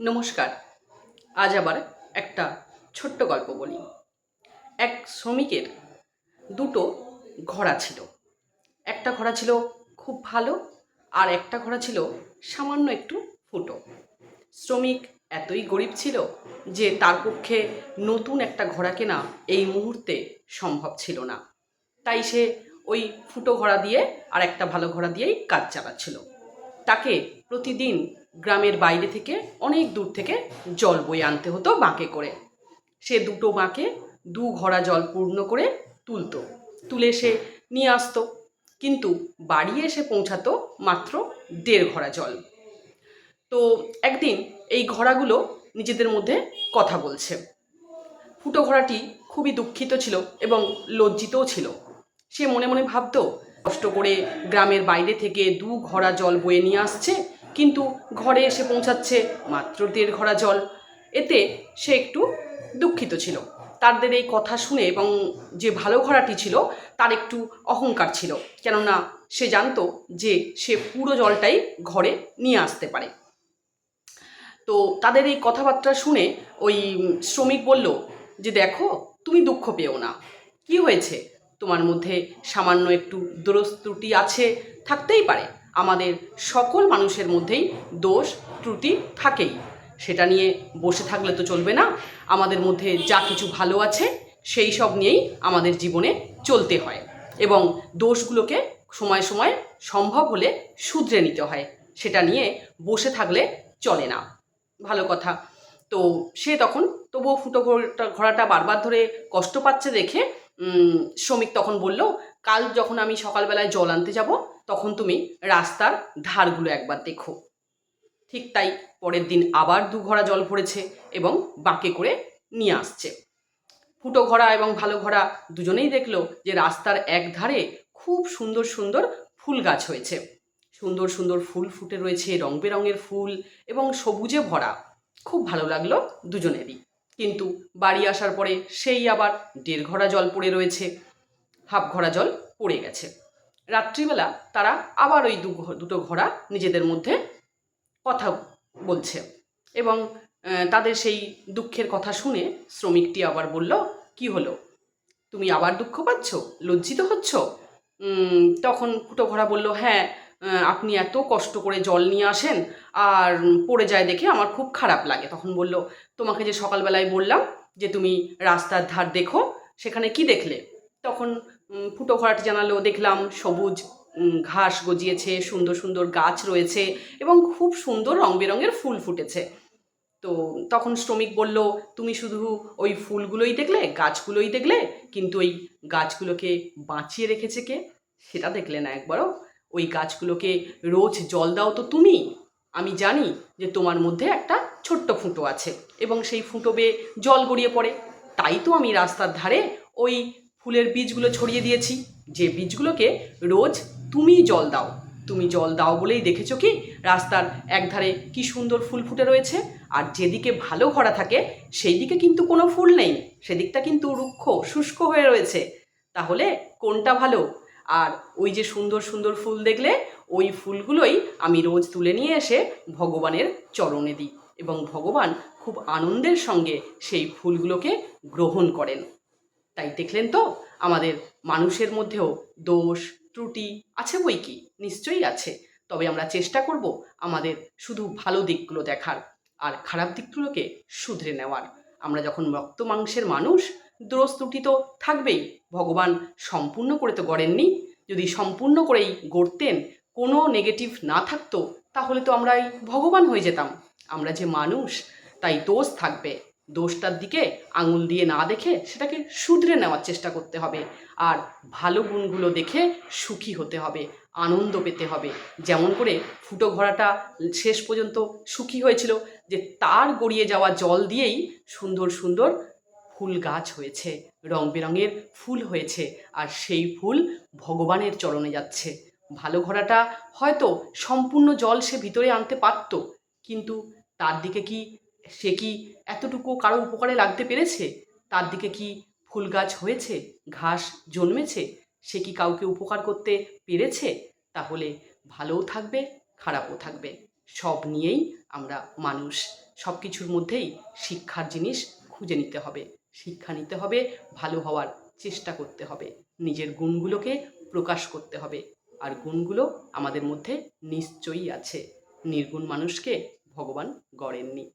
নমস্কার। আজ আবার একটা ছোট্ট গল্প বলি। এক শ্রমিকের দুটো ঘোড়া ছিল। একটা ঘোড়া ছিল খুব ভালো আর একটা ঘোড়া ছিল সামান্য একটু ফুটো। শ্রমিক এতই গরিব ছিল যে তার পক্ষে নতুন একটা ঘোড়া কেনা এই মুহূর্তে সম্ভব ছিল না। তাই সে ওই ফুটো ঘোড়া দিয়ে আর একটা ভালো ঘোড়া দিয়েই কাজ চালাচ্ছিল। তাকে প্রতিদিন গ্রামের বাইরে থেকে অনেক দূর থেকে জল বয়ে আনতে হতো বাঁকে করে। সে দুটো বাঁকে দু ঘড়া জল পূর্ণ করে তুলতো, তুলে সে নিয়ে আসতো। কিন্তু বাড়ি এসে পৌঁছাতো মাত্র দেড় ঘড়া জল। তো একদিন এই ঘোড়াগুলো নিজেদের মধ্যে কথা বলছে। ফুটো ঘোড়াটি খুবই দুঃখিত ছিল এবং লজ্জিতও ছিল। সে মনে মনে ভাবতো, কষ্ট করে গ্রামের বাইরে থেকে দু ঘড়া জল বয়ে নিয়ে আসছে কিন্তু ঘরে এসে পৌঁছাচ্ছে মাত্র দেড় ঘড়া জল। এতে সে একটু দুঃখিত ছিল। তাদের এই কথা শুনে এবং যে ভালো ঘোড়াটি ছিল, তার একটু অহংকার ছিল। কেননা সে জানতো যে সে পুরো জলটাই ঘরে নিয়ে আসতে পারে। তো তাদের এই কথাবার্তা শুনে ওই শ্রমিক বলল, যে দেখো, তুমি দুঃখ পেও না। কি হয়েছে? তোমার মধ্যে সামান্য একটু দোষ ত্রুটি আছে, থাকতেই পারে। আমাদের সকল মানুষের মধ্যেই দোষ ত্রুটি থাকেই। সেটা নিয়ে বসে থাকলে তো চলবে না। আমাদের মধ্যে যা কিছু ভালো আছে, সেই সব নিয়েই আমাদের জীবনে চলতে হয় এবং দোষগুলোকে সময় সময় সম্ভব হলে শুধরে নিতে হয়। সেটা নিয়ে বসে থাকলে চলে না। ভালো কথা। তো সে তখন তবুও ফুটো ঘোড়াটা বারবার ধরে কষ্ট পাচ্ছে দেখে শ্রমিক তখন বলল কাল যখন আমি সকালবেলায় জল আনতে যাব, তখন তুমি রাস্তার ধারগুলো একবার দেখো। ঠিক তাই পরের দিন আবার দু ঘোড়া জল ভরেছে এবং বাঁকে করে নিয়ে আসছে। ফুটো ঘোড়া এবং ভালো ঘোড়া দুজনেই দেখল যে রাস্তার এক ধারে খুব সুন্দর সুন্দর ফুল গাছ হয়েছে। সুন্দর সুন্দর ফুল ফুটে রয়েছে, রং বেরঙের ফুল এবং সবুজে ভরা। খুব ভালো লাগল দুজনেরই। কিন্তু বাড়ি আসার পরে সেই আবার দেড় ঘোড়া জল পড়ে রয়েছে। হাফ ঘোড়া জল পড়ে গেছে। রাত্রিবেলা তারা আবার ওই দু দুটো ঘোড়া নিজেদের মধ্যে কথা বলছে এবং তাদের সেই দুঃখের কথা শুনে শ্রমিকটি আবার বলল, কি হলো? তুমি আবার দুঃখ পাচ্ছ? লজ্জিত হচ্ছ? তখন ফুটো ঘোড়া বলল হ্যাঁ আপনি এত কষ্ট করে জল নিয়ে আসেন আর পড়ে যায় দেখে আমার খুব খারাপ লাগে। তখন বলল, তোমাকে যে সকালবেলায় বললাম যে তুমি রাস্তার ধার দেখো, সেখানে কি দেখলে? তখন ফুটো ঘোড়াটি জানালো দেখলাম সবুজ ঘাস গজিয়েছে, সুন্দর সুন্দর গাছ রয়েছে এবং খুব সুন্দর রং বেরঙের ফুল ফুটেছে। তো তখন শ্রমিক বলল, তুমি শুধু ওই ফুলগুলোই দেখলে, গাছগুলোই দেখলে, কিন্তু ওই গাছগুলোকে বাঁচিয়ে রেখেছে কে? সেটা দেখলে না একবারও। ওই গাছগুলোকে রোজ জল দাও তো তুমি। আমি জানি যে তোমার মধ্যে একটা ছোট্ট ফুটো আছে এবং সেই ফুটো বেয়ে জল গড়িয়ে পড়ে। তাই তো আমি রাস্তার ধারে ওই ফুলের বীজগুলো ছড়িয়ে দিয়েছি। যে বীজগুলোকে রোজ তুমি জল দাও। তুমি জল দাও বলেই দেখেছ কি? রাস্তার একধারে কি সুন্দর ফুল ফুটে রয়েছে। আর যেদিকে ভালো ঘোড়া থাকে সেই দিকে কিন্তু কোনো ফুল নেই। সেদিকটা কিন্তু রুক্ষ, শুষ্ক হয়ে রয়েছে। তাহলে কোনটা ভালো? আর ওই যে সুন্দর সুন্দর ফুল দেখলে, ওই ফুলগুলোই আমি রোজ তুলে নিয়ে এসে ভগবানের চরণে দিই। এবং ভগবান খুব আনন্দের সঙ্গে সেই ফুলগুলোকে গ্রহণ করেন। তাই দেখলেন তো, আমাদের মানুষের মধ্যেও দোষ, ত্রুটি আছে বই কি? নিশ্চয়ই আছে। তবে আমরা চেষ্টা করব আমাদের শুধু ভালো দিকগুলো দেখার আর খারাপ দিকগুলোকে শুধরে নেওয়ার। আমরা যখন রক্ত মাংসের মানুষ, দোষ, ত্রুটি তো থাকবেই। ভগবান সম্পূর্ণ করে তো গড়েননি। যদি সম্পূর্ণ করেই গড়তেন, কোনো নেগেটিভ না থাকতো, তাহলে তো আমরাই ভগবান হয়ে যেতাম। আমরা যে মানুষ, তাই দোষ থাকবে। দোষটার দিকে আঙুল দিয়ে না দেখে সেটাকে শুধরে নেওয়ার চেষ্টা করতে হবে। আর ভালো গুণগুলো দেখে সুখী হতে হবে, আনন্দ পেতে হবে। যেমন করে ফুটো ঘোড়াটা শেষ পর্যন্ত সুখী হয়েছিল যে তার গড়িয়ে যাওয়া জল দিয়েই সুন্দর সুন্দর ফুল গাছ হয়েছে রং বেরঙের ফুল হয়েছে, আর সেই ফুল ভগবানের চরণে যাচ্ছে। ভালো ঘোড়াটা হয়তো সম্পূর্ণ জল সে ভিতরে আনতে পারত, কিন্তু তার দিকে কি সে কি এতটুকু কারও উপকারে লাগতে পেরেছে? তার দিকে কি ফুল গাছ হয়েছে? ঘাস জন্মেছে? সে কি কাউকে উপকার করতে পেরেছে? তাহলে ভালোও থাকবে, খারাপও থাকবে। সব নিয়েই আমরা মানুষ। সব কিছুর মধ্যেই শিক্ষার জিনিস খুঁজে নিতে হবে। শিক্ষা নিতে হবে, ভালো হওয়ার চেষ্টা করতে হবে। নিজের গুণগুলোকে প্রকাশ করতে হবে। আর গুণগুলো আমাদের মধ্যে নিশ্চয়ই আছে। নির্গুণ মানুষকে ভগবান গড়েননি।